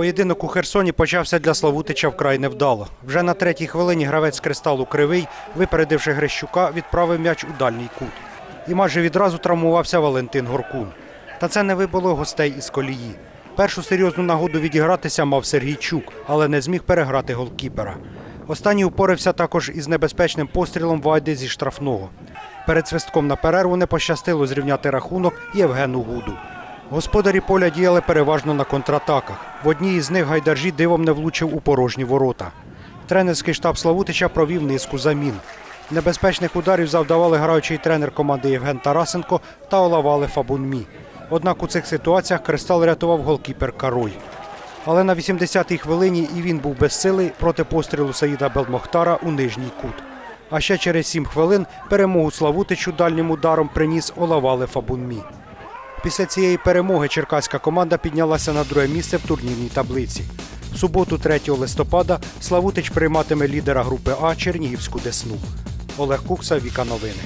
Поєдинок у Херсоні почався для Славутича вкрай невдало. Вже на третій хвилині гравець кристалу Кривий, випередивши Грищука, відправив м'яч у дальній кут. І майже відразу травмувався Валентин Горкун. Та це не вибило гостей із колії. Першу серйозну нагоду відігратися мав Сергійчук, але не зміг переграти голкіпера. Останній упорався також із небезпечним пострілом Вайди зі штрафного. Перед свистком на перерву не пощастило зрівняти рахунок Євгену Гуду. Господарі поля діяли переважно на контратаках. В одній із них Гайдаржі дивом не влучив у порожні ворота. Тренерський штаб Славутича провів низку замін. Небезпечних ударів завдавали граючий тренер команди Євген Тарасенко та Олавали Фабунмі. Однак у цих ситуаціях кристал рятував голкіпер Карой. Але на 80-й хвилині і він був безсилий проти пострілу Саїда Белмохтара у нижній кут. А ще через 7 хвилин перемогу Славутичу дальнім ударом приніс Олавали Фабунмі. Після цієї перемоги черкаська команда піднялася на друге місце в турнірній таблиці. В суботу, 3 листопада, Славутич прийматиме лідера групи А Чернігівську Десну. Олег Кукса, Віка Новини.